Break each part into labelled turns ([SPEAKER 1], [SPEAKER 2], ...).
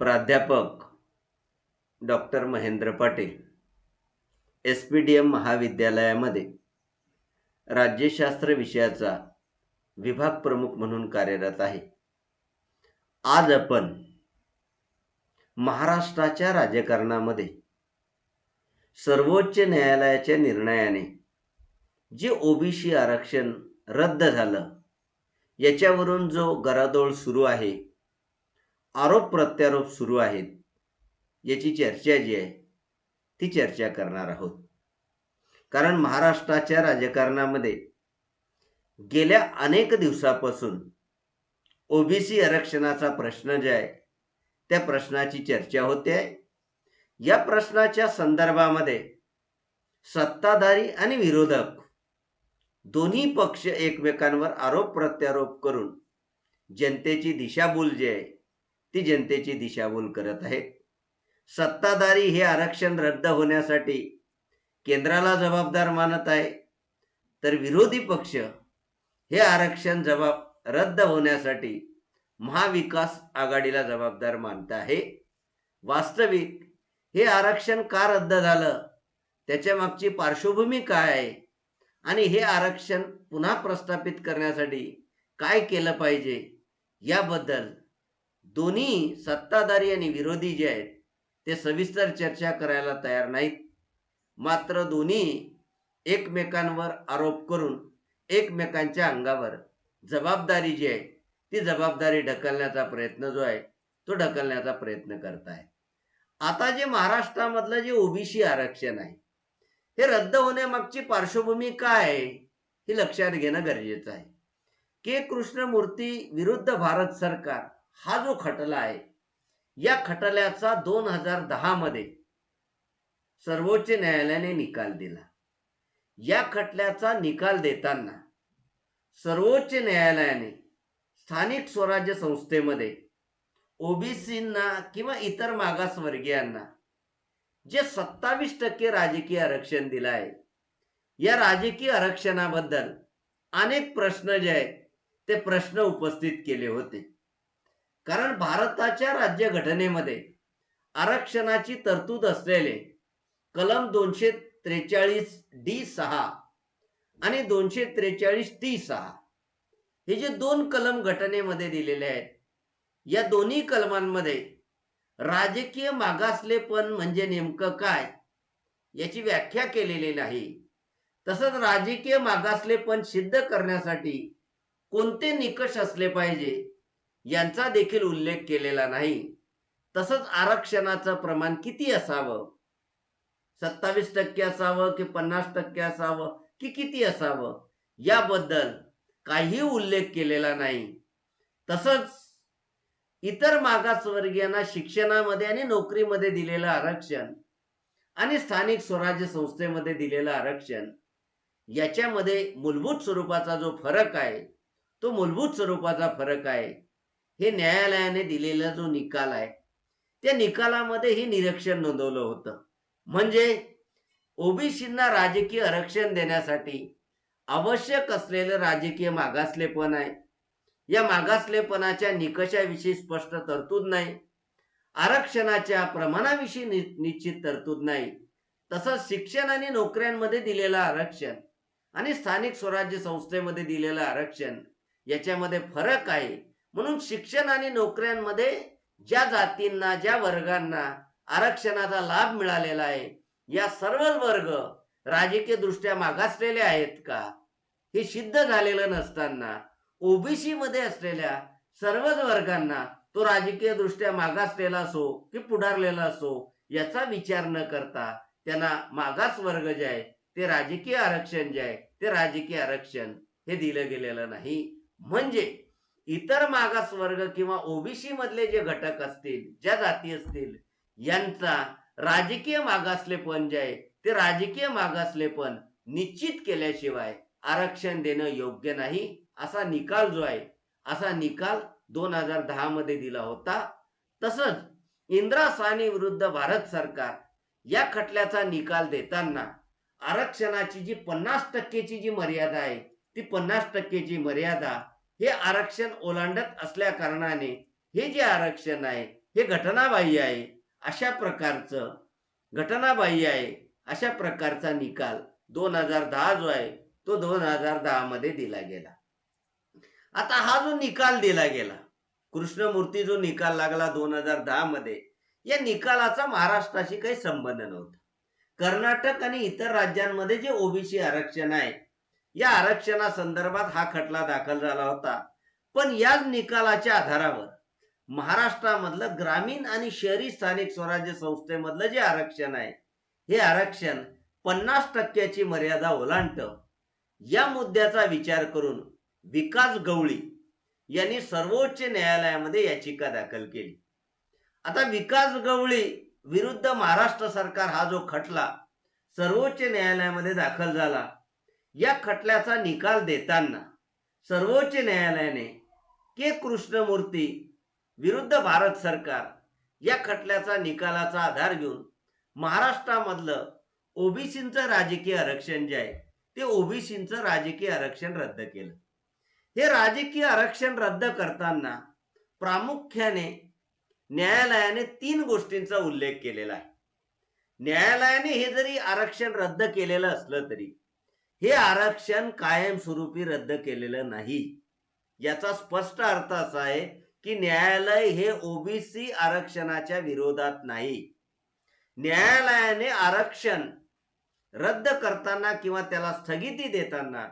[SPEAKER 1] प्राध्यापक doctor Mahendra Patil S P D M महाविद्यालयामध्ये राज्यशास्त्र विषयाचा विभाग प्रमुख म्हणून कार्यरत आहे. आज आपण महाराष्ट्राच्या राजकारणामध्ये सर्वोच्च न्यायालयाच्या निर्णयाने जे ओबीसी आरक्षण रद्द झालं याच्यावरून जो गरादोळ सुरू आहे आरोप प्रत्यारोप सुरू आहेत याची चर्चा जी आहे ती चर्चा करणार आहोत. कारण महाराष्ट्राच्या राजकारणामध्ये गेल्या अनेक दिवसापासून ओबीसी आरक्षणाचा प्रश्न जे आहे त्या प्रश्नाची चर्चा होते आहे. या प्रश्नाच्या संदर्भामध्ये सत्ताधारी आणि विरोधक दोन्ही पक्ष एकमेकांवर आरोप प्रत्यारोप करून जनतेची दिशाभूल जी आहे ती जनतेची दिशाभूल करत आहेत. सत्ताधारी हे आरक्षण रद्द होण्यासाठी केंद्राला जबाबदार मानत आहे तर विरोधी पक्ष हे आरक्षण जबाब रद्द होण्यासाठी महाविकास आघाडीला जबाबदार मानत आहे. वास्तविक हे आरक्षण का रद्द झालं? त्याच्या मागची पार्श्वभूमी काय आहे? आणि हे आरक्षण पुन्हा प्रस्थापित करण्यासाठी काय केलं पाहिजे? याबद्दल दोन्ही सत्ताधारी आणि विरोधी जे आहेत ते सविस्तर चर्चा करायला तयार नाहीत. मात्र दोन्ही एकमेकांवर आरोप करून एकमेकांच्या अंगावर जबाबदारी जी आहे ती जबाबदारी ढकलण्याचा प्रयत्न जो आहे तो ढकलण्याचा प्रयत्न करत आहे आता जे महाराष्ट्रामधलं जे ओबीसी आरक्षण आहे हे रद्द होण्यामागची पार्श्वभूमी काय आहे हे लक्षात घेणं गरजेचं आहे. के. कृष्णमूर्ती विरुद्ध भारत सरकार हा जो खटला आहे या खटल्याचा दोन हजार दहा मध्ये सर्वोच्च न्यायालयाने निकाल दिला. या खटल्याचा निकाल देताना सर्वोच्च न्यायालयाने स्थानिक स्वराज्य संस्थेमध्ये ओबीसींना किंवा इतर मागासवर्गीयांना जे सत्तावीस टक्के राजकीय आरक्षण दिलं आहे या राजकीय आरक्षणाबद्दल अनेक प्रश्न जे आहेत ते प्रश्न उपस्थित केले होते. कारण भारताच्या राज्यघटनेमध्ये आरक्षणाची तरतूद असलेले कलम दोनशे त्रेचाळीस डी सहा आणि दोनशे त्रेचाळीस टी सहा हे जे दोन कलम घटनेमध्ये दिलेले आहेत या दोन्ही कलमांमध्ये राजकीय मागासलेपण म्हणजे नेमकं काय याची व्याख्या केलेली नाही. तसंच राजकीय मागासलेपण सिद्ध करण्यासाठी कोणते निकष असले पाहिजे यांचा देखील उल्लेख केलेला नाही. तसंच आरक्षणाचं प्रमाण किती असावं? सत्तावीस टक्के असावं की पन्नास टक्के असावं की किती असावं? याबद्दल काही उल्लेख केलेला नाही. तसंच इतर मागासवर्गीयांना शिक्षणामध्ये आणि नोकरीमध्ये दिलेलं आरक्षण आणि स्थानिक स्वराज्य संस्थेमध्ये दिलेलं आरक्षण याच्यामध्ये मूलभूत स्वरूपाचा जो फरक आहे तो मूलभूत स्वरूपाचा फरक आहे. हे न्यायालयाने दिलेला जो निकाल आहे त्या निकालामध्ये हे निरीक्षण नोंदवलं होतं. म्हणजे ओबीसींना राजकीय आरक्षण देण्यासाठी आवश्यक असलेलं राजकीय मागासलेपण आहे. या मागासलेपणाच्या निकषाविषयी स्पष्ट तरतूद नाही. आरक्षणाच्या प्रमाणाविषयी निश्चित तरतूद नाही. तसंच शिक्षण आणि नोकऱ्यांमध्ये दिलेलं आरक्षण आणि स्थानिक स्वराज्य संस्थेमध्ये दिलेलं आरक्षण याच्यामध्ये फरक आहे. म्हणून शिक्षण आणि नोकऱ्यांमध्ये ज्या जातींना ज्या वर्गांना आरक्षणाचा लाभ मिळालेला आहे या सर्व वर्ग राजकीय दृष्ट्या मागासलेले आहेत का? हे सिद्ध झालेलं नसताना ओबीसी मध्ये असलेल्या सर्वच वर्गांना तो राजकीय दृष्ट्या मागासलेला असो की पुढारलेला असो याचा विचार न करता त्यांना मागास वर्ग जे आहे ते राजकीय आरक्षण जे आहे ते राजकीय आरक्षण हे दिलं गेलेलं नाही. म्हणजे इतर मागास वर्ग किंवा ओबीसी मधले जे घटक असतील ज्या जाती असतील यांचा राजकीय मागासलेपण जे आहे ते राजकीय मागासलेपण निश्चित केल्याशिवाय आरक्षण देणं योग्य नाही. असा निकाल जो आहे असा निकाल दोन हजार दहा मध्ये दिला होता. तसंच इंदिरा साहनी विरुद्ध भारत सरकार या खटल्याचा निकाल देताना आरक्षणाची जी पन्नास टक्केची जी मर्यादा आहे ती पन्नास टक्केची मर्यादा हे आरक्षण ओलांडत असल्या कारणाने हे जे आरक्षण आहे हे घटनाबाह्य आहे अशा प्रकारचं घटनाबाह्य आहे अशा प्रकारचा निकाल दोन हजार दहा जो आहे तो दोन हजार दहा मध्ये दिला गेला. आता हा जो निकाल दिला गेला कृष्णमूर्ती जो निकाल लागला दोन हजार दहा मध्ये या निकालाचा महाराष्ट्राशी काही संबंध नव्हता. कर्नाटक आणि इतर राज्यांमध्ये जे ओबीसी आरक्षण आहे या आरक्षणासंदर्भात हा खटला दाखल झाला होता. पण याच निकालाच्या आधारावर महाराष्ट्रामधलं ग्रामीण आणि शहरी स्थानिक स्वराज्य संस्थेमधलं जे आरक्षण आहे हे आरक्षण पन्नास टक्क्याची मर्यादा ओलांडतं. या मुद्द्याचा विचार करून विकास गवळी यांनी सर्वोच्च न्यायालयामध्ये याचिका दाखल केली. आता विकास गवळी विरुद्ध महाराष्ट्र सरकार हा जो खटला सर्वोच्च न्यायालयामध्ये दाखल झाला या खटल्याचा निकाल देताना सर्वोच्च न्यायालयाने के. कृष्णमूर्ती विरुद्ध भारत सरकार या खटल्याचा निकालाचा आधार घेऊन महाराष्ट्रामधलं ओबीसींचं राजकीय आरक्षण जे आहे ते ओबीसींचं राजकीय आरक्षण रद्द केलं. हे राजकीय आरक्षण रद्द करताना प्रामुख्याने न्यायालयाने तीन गोष्टींचा उल्लेख केलेला आहे. न्यायालयाने हे जरी आरक्षण रद्द केलेलं असलं तरी हे आरक्षण कायमस्वरूपी रद्द केलेलं नाही. याचा स्पष्ट अर्थ असा आहे की न्यायालय हे ओबीसी आरक्षणाच्या विरोधात नाही. न्यायालयाने आरक्षण रद्द करताना किंवा त्याला स्थगिती देताना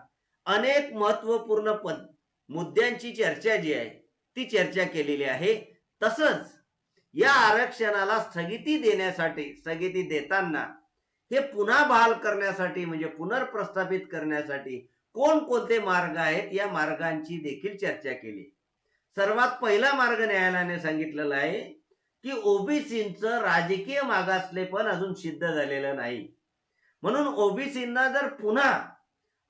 [SPEAKER 1] अनेक महत्त्वपूर्ण पद मुद्द्यांची चर्चा जी आहे ती चर्चा केलेली आहे. तसंच या आरक्षणाला स्थगिती देण्यासाठी स्थगिती देताना हे पुन्हा बहाल करण्यासाठी म्हणजे पुनर्प्रस्थापित करण्यासाठी कोणकोणते मार्ग आहेत या मार्गांची देखील चर्चा केली. सर्वात पहिला मार्ग न्यायालयाने सांगितलेला आहे की ओबीसींचं राजकीय मागासलेपण अजून सिद्ध झालेलं नाही. म्हणून ओबीसींना जर पुन्हा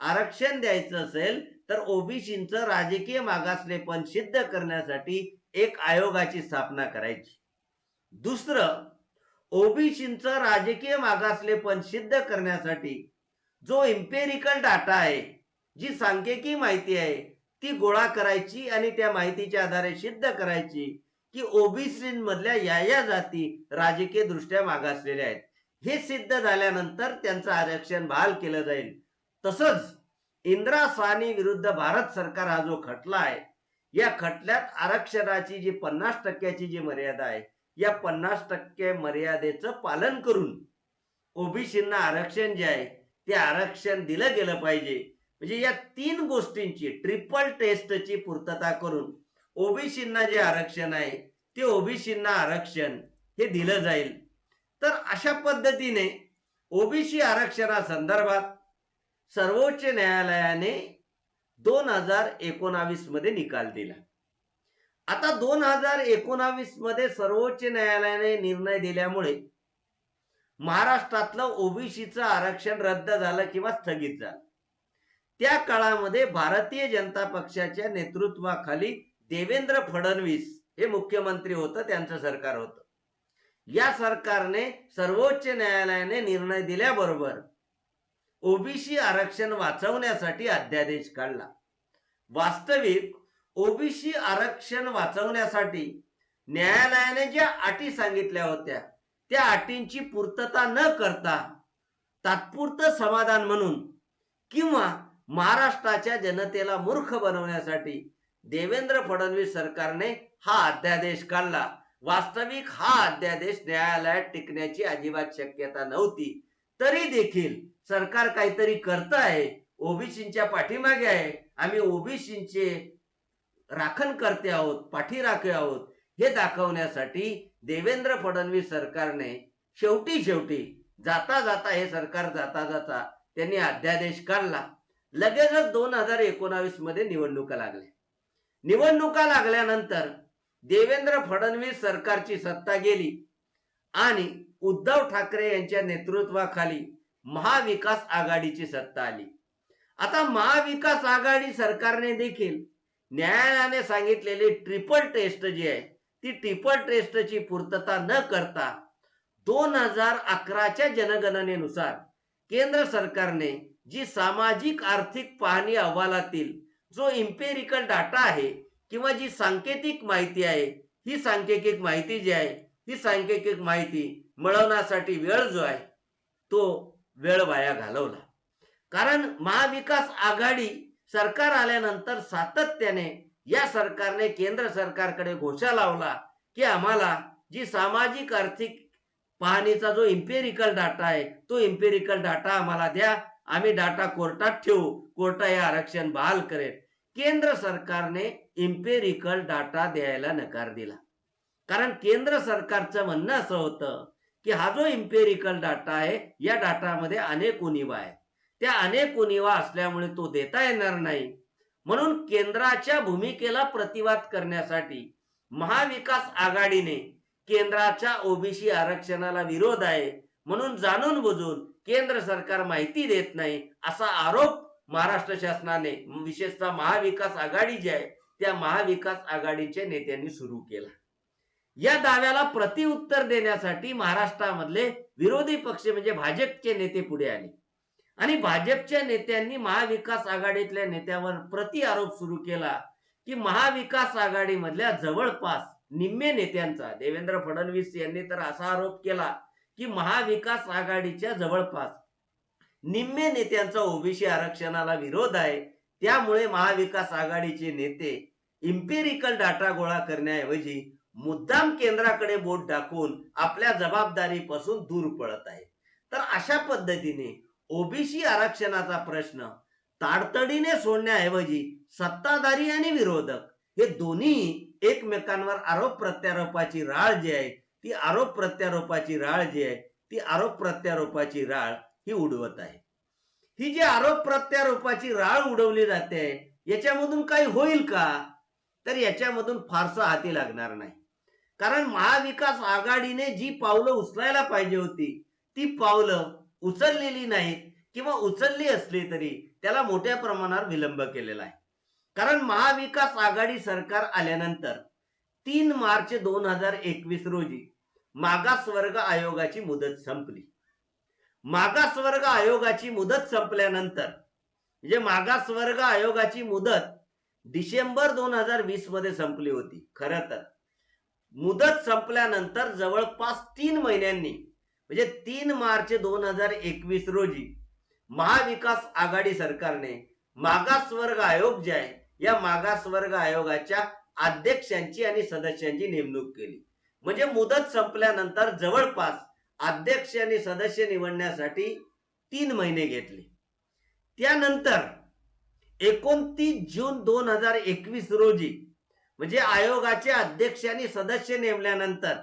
[SPEAKER 1] आरक्षण द्यायचं असेल तर ओबीसींचं राजकीय मागासलेपण सिद्ध करण्यासाठी एक आयोगाची स्थापना करायची. दुसरं ओबीसींचं राजकीय मागासलेपण सिद्ध करण्यासाठी जो इम्पेरिकल डाटा आहे जी सांख्यिकी माहिती आहे ती गोळा करायची आणि त्या माहितीच्या आधारे सिद्ध करायची की ओबीसी मधल्या या या जाती राजकीय दृष्ट्या मागासलेल्या आहेत. हे सिद्ध झाल्यानंतर त्यांचं आरक्षण बहाल केलं जाईल. तसंच इंदिरा सानी विरुद्ध भारत सरकार हा जो खटला आहे या खटल्यात आरक्षणाची जी पन्नास टक्क्याची जी मर्यादा आहे या पन्नास टक्के मर्यादेचं पालन करून ओबीसींना आरक्षण जे आहे ते आरक्षण दिलं गेलं पाहिजे. म्हणजे या तीन गोष्टींची ट्रिपल टेस्टची पूर्तता करून ओबीसींना जे आरक्षण आहे ते ओबीसींना आरक्षण हे दिलं जाईल. तर अशा पद्धतीने ओबीसी आरक्षणासंदर्भात सर्वोच्च न्यायालयाने दोन हजार एकोणावीसमध्ये निकाल दिला. आता दोन हजार एकोणावीसमध्ये सर्वोच्च न्यायालयाने निर्णय दिल्यामुळे महाराष्ट्रातलं ओबीसीचं आरक्षण रद्द झालं किंवा स्थगित झालं. त्या काळामध्ये भारतीय जनता पक्षाच्या नेतृत्वाखाली देवेंद्र फडणवीस हे मुख्यमंत्री होतं त्यांचं सरकार होतं. या सरकारने सर्वोच्च न्यायालयाने निर्णय दिल्याबरोबर ओबीसी आरक्षण वाचवण्यासाठी अध्यादेश काढला. वास्तविक ओबीसी आरक्षण वाचवण्यासाठी न्यायालयाने ज्या अटी सांगितल्या होत्या त्या अटींची पूर्तता न करता तात्पुरतं समाधान म्हणून किंवा महाराष्ट्राच्या जनतेला मूर्ख बनवण्यासाठी देवेंद्र फडणवीस सरकारने हा अध्यादेश काढला. वास्तविक हा अध्यादेश न्यायालयात टिकण्याची अजिबात शक्यता नव्हती. तरी देखील सरकार काहीतरी करत आहे ओबीसींच्या पाठीमागे आहे. आम्ही ओबीसींचे राखण करते आहोत पाठी राखे आहोत. हे दाखवण्यासाठी देवेंद्र फडणवीस सरकारने शेवटी शेवटी जाता जाता हे सरकार जाता जाता त्यांनी अध्यादेश काढला. लगेचच दोन हजार एकोणावीसमध्ये निवडणुका लागल्या. निवडणुका लागल्यानंतर देवेंद्र फडणवीस सरकारची सत्ता गेली आणि उद्धव ठाकरे यांच्या नेतृत्वाखाली महाविकास आघाडीची सत्ता आली. आता महाविकास आघाडी सरकारने देखील न्यायालयाने सांगितलेली ट्रिपल टेस्ट जी आहे ती ट्रिपल टेस्टची पूर्तता न करता दोन हजार अकराच्या जनगणनेनुसार केंद्र सरकारने जी सामाजिक आर्थिक पाहणी अहवालातील जो इम्पेरिकल डाटा आहे किंवा जी सांकेतिक माहिती आहे ही सांकेतिक माहिती जी आहे ही सांकेतिक माहिती मिळवण्यासाठी वेळ जो आहे तो वेळ वाया घालवला. कारण महाविकास आघाडी सरकार आल्यानंतर सातत्याने या सरकारने केंद्र सरकारकडे घोषा लावला की आम्हाला जी सामाजिक आर्थिक पाहणीचा जो इम्पेरिकल डाटा आहे तो इम्पेरिकल डाटा आम्हाला द्या. आम्ही डाटा कोर्टात ठेवू. कोर्टा हे आरक्षण बहाल करेल. केंद्र सरकारने इम्पेरिकल डाटा द्यायला नकार दिला. कारण केंद्र सरकारचं म्हणणं असं होतं की हा जो इम्पेरिकल डाटा आहे या डाटामध्ये अनेक उनिवा आहेत. त्या अनेक उनिवा असल्यामुळे तो देता येणार नाही. म्हणून केंद्राच्या भूमिकेला प्रतिवाद करण्यासाठी महाविकास आघाडीने केंद्राच्या ओबीसी आरक्षणाला विरोध आहे म्हणून जाणून बुजून केंद्र सरकार माहिती देत नाही असा आरोप महाराष्ट्र शासनाने विशेषतः महाविकास आघाडी जी आहे त्या महाविकास आघाडीच्या नेत्यांनी सुरू केला. या दाव्याला प्रतिउत्तर देण्यासाठी महाराष्ट्रामधले विरोधी पक्ष म्हणजे भाजपचे नेते पुढे आले. आणि भाजपच्या नेत्यांनी महाविकास आघाडीतल्या नेत्यावर प्रति आरोप सुरू केला की महाविकास आघाडीमधल्या जवळपास निम्मे नेत्यांचा देवेंद्र फडणवीस यांनी तर असा आरोप केला की महाविकास आघाडीच्या जवळपास निम्मे नेत्यांचा ओबीसी आरक्षणाला विरोध आहे. त्यामुळे महाविकास आघाडीचे नेते इम्पेरिकल डाटा गोळा करण्याऐवजी मुद्दाम केंद्राकडे बोट टाकून आपल्या जबाबदारीपासून दूर पळत आहे. तर अशा पद्धतीने ओबीसी आरक्षणाचा प्रश्न ताडतडीने सोडण्याऐवजी सत्ताधारी आणि विरोधक हे दोन्ही एकमेकांवर आरोप प्रत्यारोपाची राळ जी आहे ती आरोप प्रत्यारोपाची राळ जी आहे ती आरोप प्रत्यारोपाची राळ ही उडवत आहे. ही जी आरोप प्रत्यारोपाची राळ उडवली जाते याच्यामधून काही होईल का? तर याच्यामधून फारसा हाती लागणार नाही. कारण महाविकास आघाडीने जी पावलं उचलायला पाहिजे होती ती पावलं उचललेली नाहीत किंवा उचलली असली तरी त्याला मोठ्या प्रमाणावर विलंब केलेला आहे. कारण महाविकास आघाडी सरकार आल्यानंतर तीन मार्च दोन हजार एकवीस रोजी मागासवर्ग आयोगाची मुदत संपली. मागासवर्ग आयोगाची मुदत संपल्यानंतर म्हणजे मागासवर्ग आयोगाची मुदत डिसेंबर दोन हजार वीसमध्ये संपली होती खरं तर. मुदत संपल्यानंतर जवळपास तीन महिन्यांनी म्हणजे तीन मार्च दोन हजार एकवीस रोजी महाविकास आघाडी सरकारने मागासवर्ग आयोग जे आहे या मागासवर्ग आयोगाच्या अध्यक्षांची आणि सदस्यांची नेमणूक केली. म्हणजे मुदत संपल्यानंतर जवळपास अध्यक्ष आणि सदस्य निवडण्यासाठी तीन महिने घेतले. त्यानंतर एकोणतीस जून दोन हजार एकवीस रोजी म्हणजे आयोगाचे अध्यक्ष आणि सदस्य नेमल्यानंतर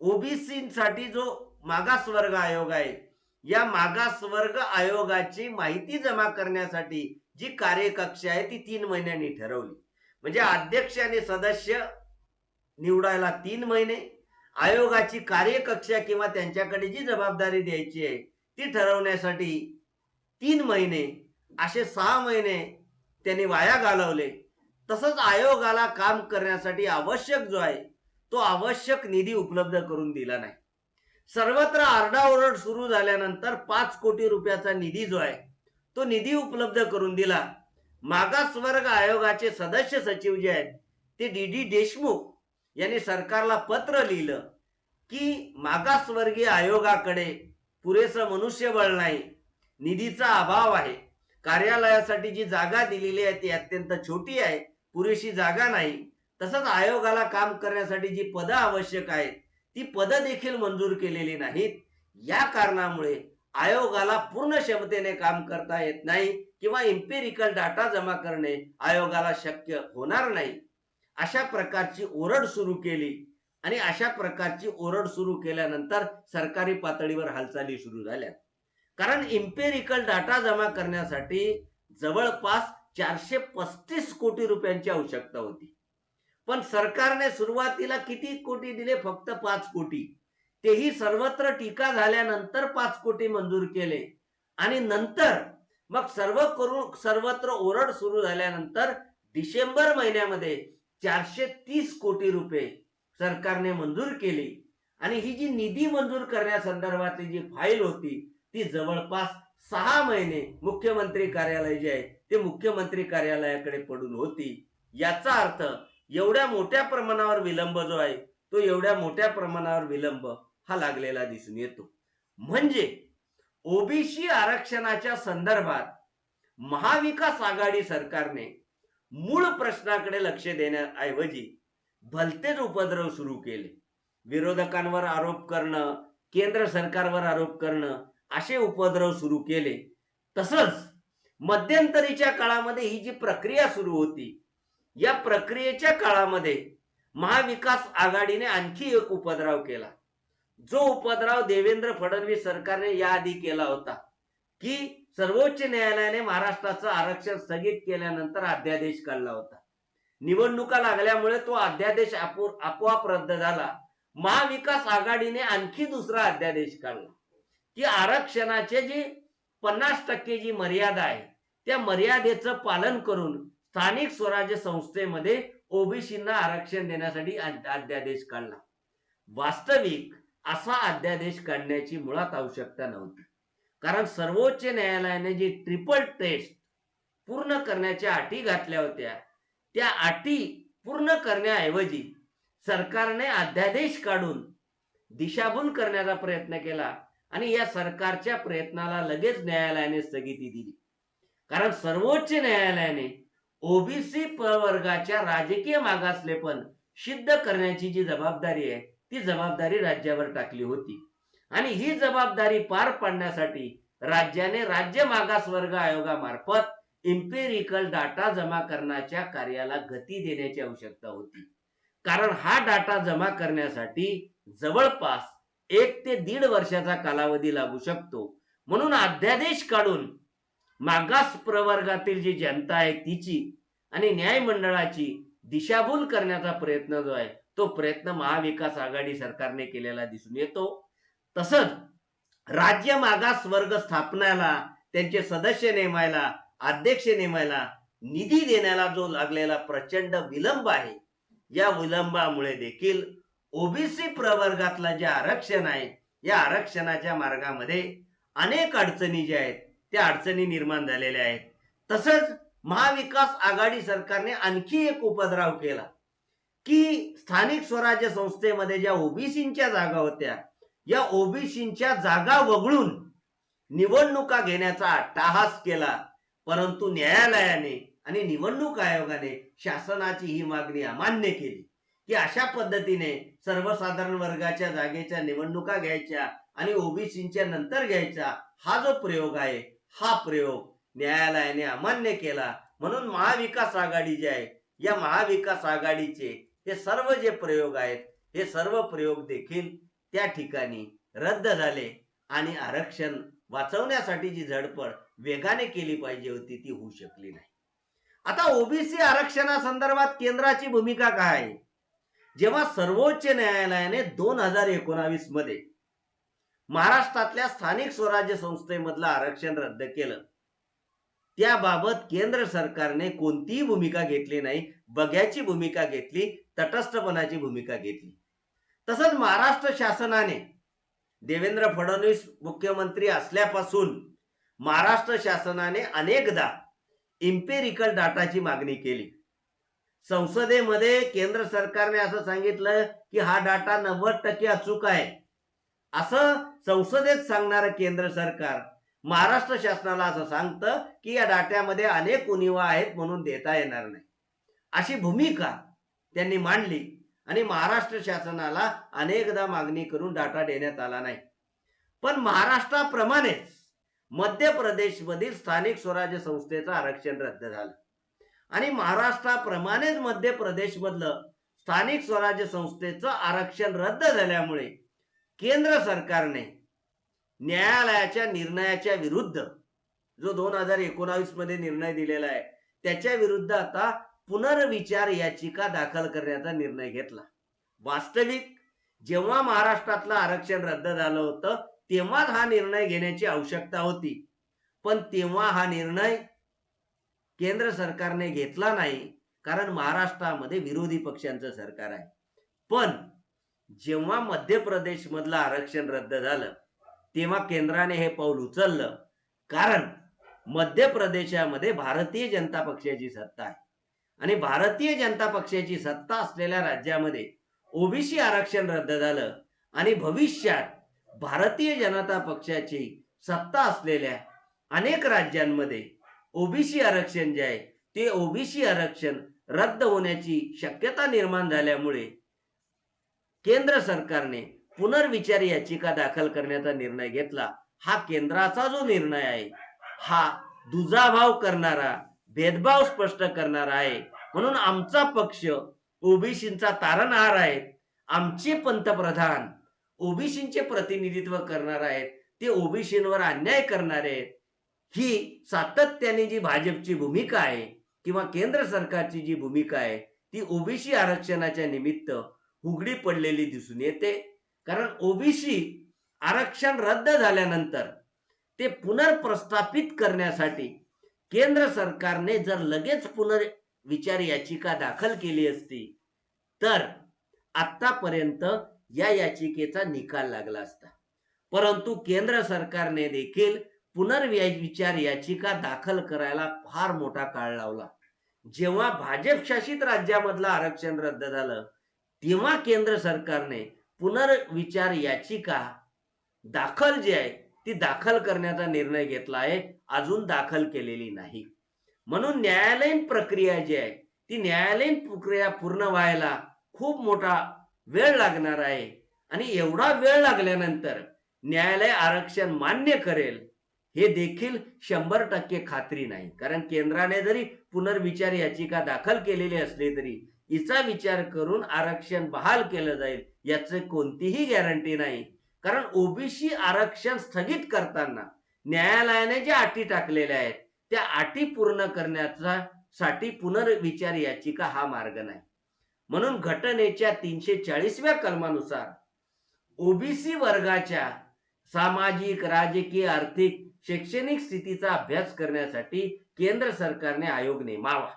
[SPEAKER 1] ओबीसीसाठी जो मागासवर्ग आयोग आहे या मागासवर्ग आयोगाची माहिती जमा करण्यासाठी जी कार्यकक्षा आहे ती तीन महिन्यांनी ठरवली. म्हणजे अध्यक्ष आणि सदस्य निवडायला तीन महिने आयोगाची कार्यकक्षा किंवा त्यांच्याकडे जी जबाबदारी द्यायची आहे ती ठरवण्यासाठी तीन महिने असे सहा महिने त्यांनी वाया घालवले. तसंच आयोगाला काम करण्यासाठी आवश्यक जो आहे तो आवश्यक निधी उपलब्ध करून दिला नाही. सर्वत्र आरडाओरड सुरू झाल्यानंतर पाच कोटी रुपयाचा निधी जो आहे तो निधी उपलब्ध करून दिला. मागासवर्ग आयोगाचे सदस्य सचिव जे आहेत ते डी डी देशमुख यांनी सरकारला पत्र लिहिलं की मागासवर्गीय आयोगाकडे पुरेसं मनुष्यबळ नाही निधीचा अभाव आहे. कार्यालयासाठी जी जागा दिलेली आहे ती अत्यंत छोटी आहे. पुरेशी जागा नाही. तसंच आयोगाला काम करण्यासाठी जी पदं आवश्यक आहेत ती पदं देखील मंजूर केलेली नाहीत. या कारणामुळे आयोगाला पूर्ण क्षमतेने काम करता येत नाही किंवा इम्पेरिकल डाटा जमा करणे आयोगाला शक्य होणार नाही. अशा प्रकारची ओरड सुरू केली आणि अशा प्रकारची ओरड सुरू केल्यानंतर सरकारी पातळीवर हालचाली सुरू झाल्या. कारण इम्पेरिकल डाटा जमा करण्यासाठी जवळपास चारशे पस्तीस कोटी रुपयांची आवश्यकता होती. पण सरकारने सुरुवातीला किती कोटी दिले? फक्त पाच कोटी. तेही सर्वत्र टीका झाल्यानंतर पाच कोटी मंजूर केले. आणि नंतर मग सर्व करून सर्वत्र ओरड सुरू झाल्यानंतर डिसेंबर महिन्यामध्ये चारशे तीस कोटी रुपये सरकारने मंजूर केली. आणि ही जी निधी मंजूर करण्यासंदर्भातली जी फाईल होती ती जवळपास सहा महिने मुख्यमंत्री कार्यालय जे आहे ते मुख्यमंत्री कार्यालयाकडे पडून होती. याचा अर्थ एवढ्या मोठ्या प्रमाणावर विलंब जो आहे तो एवढ्या मोठ्या प्रमाणावर विलंब हा लागलेला दिसून येतो. म्हणजे ओबीसी आरक्षणाच्या संदर्भात महाविकास आघाडी सरकारने मूळ प्रश्नाकडे लक्ष देण्याऐवजी भलतेच उपद्रव सुरू केले. विरोधकांवर आरोप करणं केंद्र सरकारवर आरोप करणं असे उपद्रव सुरू केले. तसंच मध्यंतरीच्या काळामध्ये ही जी प्रक्रिया सुरू होती या प्रक्रियेच्या काळामध्ये महाविकास आघाडीने आणखी एक उपद्रव केला. जो उपद्रव देवेंद्र फडणवीस सरकारने याआधी केला होता की सर्वोच्च न्यायालयाने महाराष्ट्राचं आरक्षण स्थगित केल्यानंतर अध्यादेश काढला होता. निवडणुका लागल्यामुळे तो अध्यादेश आपोआप रद्द झाला. महाविकास आघाडीने आणखी दुसरा अध्यादेश काढला की आरक्षणाचे जी पन्नास टक्के जी मर्यादा आहे त्या मर्यादेचं पालन करून स्थानिक स्वराज्य संस्थेमध्ये ओबीसींना आरक्षण देण्यासाठी अध्यादेश काढला. वास्तविक असा अध्यादेश काढण्याची मुळात आवश्यकता नव्हती. कारण सर्वोच्च न्यायालयाने जी ट्रिपल टेस्ट पूर्ण करण्याच्या अटी घातल्या होत्या त्या अटी पूर्ण करण्याऐवजी सरकारने अध्यादेश काढून दिशाभूल करण्याचा प्रयत्न केला. आणि या सरकारच्या प्रयत्नाला लगेच न्यायालयाने स्थगिती दिली. कारण सर्वोच्च न्यायालयाने ओबीसी प्रवर्गाच्या राजकीय मागासलेपण सिद्ध करण्याची जी जबाबदारी आहे ती जबाबदारी राज्यावर टाकली होती. आणि ही जबाबदारी पार पाडण्यासाठी राज्याने राज्य मागासवर्ग आयोगामार्फत इम्पेरिकल डाटा जमा करण्याच्या कार्याला गती देण्याची आवश्यकता होती. कारण हा डाटा जमा करण्यासाठी जवळपास एक ते दीड वर्षाचा कालावधी लागू शकतो. म्हणून अध्यादेश काढून मागास प्रवर्गातील जी जनता आहे तिची आणि न्यायमंडळाची दिशाभूल करण्याचा प्रयत्न जो आहे तो प्रयत्न महाविकास आघाडी सरकारने केलेला दिसून येतो. तसंच राज्य मागास वर्ग स्थापनाला त्यांचे सदस्य नेमायला अध्यक्ष नेमायला निधी देण्याला जो लागलेला प्रचंड विलंब आहे या विलंबामुळे देखील ओबीसी प्रवर्गातलं जे आरक्षण आहे या आरक्षणाच्या मार्गामध्ये अनेक अडचणी ज्या आहेत त्या अडचणी निर्माण झालेल्या आहेत. तसंच महाविकास आघाडी सरकारने आणखी एक उपद्रव केला की स्थानिक स्वराज्य संस्थेमध्ये ज्या ओबीसींच्या जागा होत्या या ओबीसींच्या जागा वगळून निवडणुका घेण्याचा अट्टाहास केला परंतु न्यायालयाने आणि निवडणूक आयोगाने शासनाची ही मागणी अमान्य केली. की अशा पद्धतीने सर्वसाधारण वर्गाच्या जागेच्या निवडणुका घ्यायच्या आणि ओबीसींच्या नंतर घ्यायचा हा जो प्रयोग आहे हा प्रयोग न्यायालयाने अमान्य केला. म्हणून महाविकास आघाडी जी आहे या महाविकास आघाडीचे हे सर्व जे प्रयोग आहेत हे सर्व प्रयोग देखील त्या ठिकाणी रद्द झाले आणि आरक्षण वाचवण्यासाठी जी झडपड वेगाने केली पाहिजे होती ती होऊ शकली नाही. आता ओबीसी आरक्षणासंदर्भात केंद्राची भूमिका काय आहे? जेव्हा सर्वोच्च न्यायालयाने दोन हजार एकोणावीसमध्ये महाराष्ट्रातल्या स्थानिक स्वराज्य संस्थेमधलं आरक्षण रद्द केलं त्याबाबत केंद्र सरकारने कोणतीही भूमिका घेतली नाही बघ्याची भूमिका घेतली तटस्थपणाची भूमिका घेतली. तसंच महाराष्ट्र शासनाने देवेंद्र फडणवीस मुख्यमंत्री असल्यापासून महाराष्ट्र शासनाने अनेकदा इम्पेरिकल डाटाची मागणी केली. संसदेमध्ये केंद्र सरकारने असं सांगितलं की हा डाटा नव्वद टक्के अचूक आहे. असं संसदेत सांगणारं केंद्र सरकार महाराष्ट्र शासनाला असं सांगतं की या डाट्यामध्ये अनेक उणिवा आहेत म्हणून देता येणार नाही. अशी भूमिका त्यांनी मांडली आणि महाराष्ट्र शासनाला अनेकदा मागणी करून डाटा देण्यात आला नाही. पण महाराष्ट्राप्रमाणेच मध्य प्रदेशमधील स्थानिक स्वराज्य संस्थेचं आरक्षण रद्द झालं. आणि महाराष्ट्राप्रमाणेच मध्य प्रदेशमधलं स्थानिक स्वराज्य संस्थेचं आरक्षण रद्द झाल्यामुळे केंद्र सरकारने न्यायालयाच्या निर्णयाच्या विरुद्ध जो दोन हजार एकोणावीसमध्ये निर्णय दिलेला आहे त्याच्या विरुद्ध आता पुनर्विचार याचिका दाखल करण्याचा निर्णय घेतला. वास्तविक जेव्हा महाराष्ट्रातलं आरक्षण रद्द झालं होतं तेव्हाच हा निर्णय घेण्याची आवश्यकता होती. पण तेव्हा हा निर्णय केंद्र सरकारने घेतला नाही कारण महाराष्ट्रामध्ये विरोधी पक्षांचं सरकार आहे. पण जेव्हा मध्य प्रदेशमधलं आरक्षण रद्द झालं तेव्हा केंद्राने हे पाऊल उचललं कारण मध्य प्रदेशामध्ये भारतीय जनता पक्षाची सत्ता आहे. आणि भारतीय जनता पक्षाची सत्ता असलेल्या राज्यामध्ये ओबीसी आरक्षण रद्द झालं आणि भविष्यात भारतीय जनता पक्षाची सत्ता असलेल्या अनेक राज्यांमध्ये ओबीसी आरक्षण जे आहे ते ओबीसी आरक्षण रद्द होण्याची शक्यता निर्माण झाल्यामुळे केंद्र सरकारने पुनर्विचार याचिका दाखल करण्याचा निर्णय घेतला. हा केंद्राचा जो निर्णय आहे हा दुजाभाव करणारा भेदभाव स्पष्ट करणारा आहे. म्हणून आमचा पक्ष ओबीसींचा तारणहार आहे. आमचे पंतप्रधान ओबीसींचे प्रतिनिधित्व करणार आहेत ते ओबीसींवर अन्याय करणारे आहेत. ही सातत्याने जी भाजपची भूमिका आहे किंवा केंद्र सरकारची जी भूमिका आहे ती ओबीसी आरक्षणाच्या निमित्त उघडी पडलेली दिसून येते. कारण ओबीसी आरक्षण रद्द झाल्यानंतर ते पुनर्प्रस्थापित करण्यासाठी केंद्र सरकारने जर लगेच पुनर्विचार याचिका दाखल केली असती तर आतापर्यंत या याचिकेचा निकाल लागला असता. परंतु केंद्र सरकारने देखील पुनर्विचार याचिका दाखल करायला फार मोठा काळ लावला. जेव्हा भाजप शासित राज्यामधलं आरक्षण रद्द झालं तेव्हा केंद्र सरकारने पुनर्विचार याचिका दाखल जी आहे ती दाखल करण्याचा निर्णय घेतला आहे अजून दाखल केलेली नाही. म्हणून न्यायालयीन प्रक्रिया जी आहे ती न्यायालयीन प्रक्रिया पूर्ण व्हायला खूप मोठा वेळ लागणार आहे. आणि एवढा वेळ लागल्यानंतर न्यायालय आरक्षण मान्य करेल हे देखील शंभर टक्के खात्री नाही. कारण केंद्राने जरी पुनर्विचार याचिका दाखल केलेली असली तरी हिचा विचार करून आरक्षण बहाल केलं जाईल याचे कोणतीही गॅरंटी नाही. कारण ओबीसी आरक्षण स्थगित करताना न्यायालयाने ज्या अटी टाकलेल्या आहेत त्या अटी पूर्ण करण्याचा साठी पुनर्विचार याचिका हा मार्ग नाही. म्हणून घटनेच्या तीनशे चाळीसव्या कलमानुसार ओबीसी वर्गाच्या सामाजिक राजकीय आर्थिक शैक्षणिक स्थितीचा अभ्यास करण्यासाठी केंद्र सरकारने आयोग नेमावा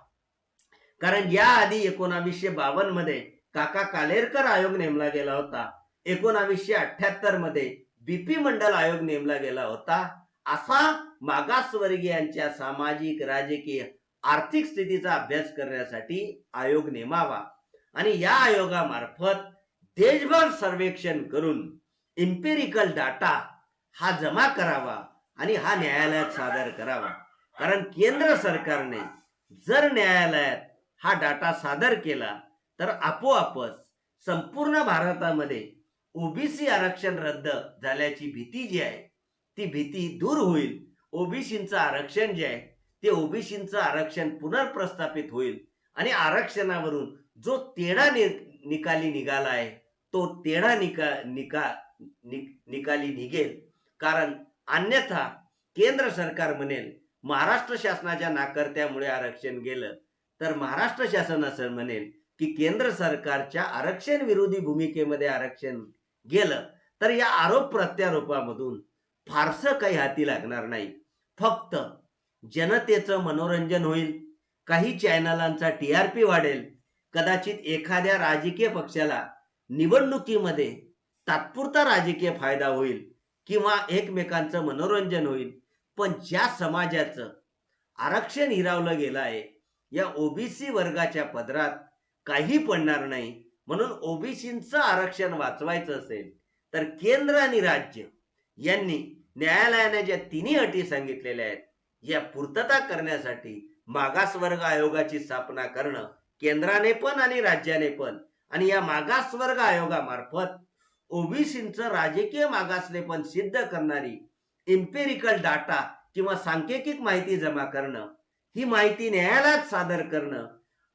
[SPEAKER 1] कारण याआधी एकोणावीसशे बावन्नमध्ये काका कालेरकर आयोग नेमला गेला होता. एकोणावीसशे अठ्याहत्तरमध्ये बीपी मंडल आयोग नेमला गेला होता. असा मागासवर्गीयांच्या सामाजिक राजकीय आर्थिक स्थितीचा अभ्यास करण्यासाठी आयोग नेमावा आणि या आयोगामार्फत देशभर सर्वेक्षण करून इम्पेरिकल डाटा हा जमा करावा. आणि हा न्यायालयात सादर करावा. कारण केंद्र सरकारने जर न्यायालयात हा डाटा सादर केला तर आपोआपच संपूर्ण भारतामध्ये ओबीसी आरक्षण रद्द झाल्याची भीती जी आहे ती भीती दूर होईल. ओबीसींचं आरक्षण जे आहे ते ओबीसींचं आरक्षण पुनर्प्रस्थापित होईल. आणि आरक्षणावरून जो तेढा नि- निकाली निघाला आहे तो तेढा निका निका नि- निकाली निघेल. कारण अन्यथा केंद्र सरकार म्हणेल महाराष्ट्र शासनाच्या नाकर्त्यामुळे आरक्षण गेलं. तर महाराष्ट्र शासन असं म्हणेल की केंद्र सरकारच्या आरक्षण विरोधी भूमिकेमध्ये आरक्षण गेलं तर या आरोप प्रत्यारोपामधून फारसं काही हाती लागणार नाही. फक्त जनतेचं मनोरंजन होईल काही चॅनलांचा टी आर पी वाढेल कदाचित एखाद्या राजकीय पक्षाला निवडणुकीमध्ये तात्पुरता राजकीय फायदा होईल. किंवा एकमेकांचं मनोरंजन होईल. पण ज्या समाजाचं आरक्षण हिरावलं गेलं आहे या ओबीसी वर्गाच्या पदरात काही पडणार नाही. म्हणून ओबीसींचं आरक्षण वाचवायचं असेल तर केंद्र आणि राज्य यांनी न्यायालयाने ज्या तिन्ही अटी सांगितलेल्या आहेत या पूर्तता करण्यासाठी मागासवर्ग आयोगाची स्थापना करणं केंद्राने पण आणि राज्याने पण. आणि या मागासवर्ग आयोगामार्फत ओबीसींचं राजकीय मागासलेपण सिद्ध करणारी इम्पेरिकल डाटा किंवा सांकेतिक माहिती जमा करणं ही माहिती न्यायालयात सादर करणं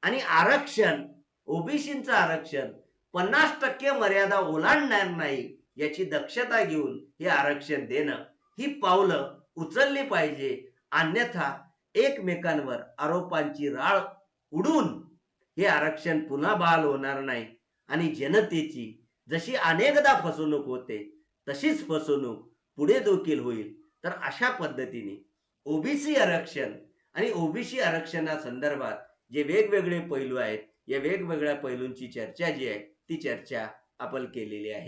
[SPEAKER 1] आणि आरक्षण ओबीसींचं आरक्षण पन्नास टक्के मर्यादा ओलांडणार नाही याची दक्षता घेऊन हे आरक्षण देणं ही पावलं उचलली पाहिजे. अन्यथा एकमेकांवर आरोपांची राळ उडून हे आरक्षण पुन्हा बहाल होणार नाही आणि जनतेची जशी अनेकदा फसवणूक होते तशीच फसवणूक पुढे देखील होईल. तर अशा पद्धतीने ओबीसी आरक्षण आणि ओबीसी आरक्षणासंदर्भात जे वेगवेगळे पैलू आहेत या वेगवेगळ्या पैलूंची चर्चा जी आहे ती चर्चा आपण केलेली आहे.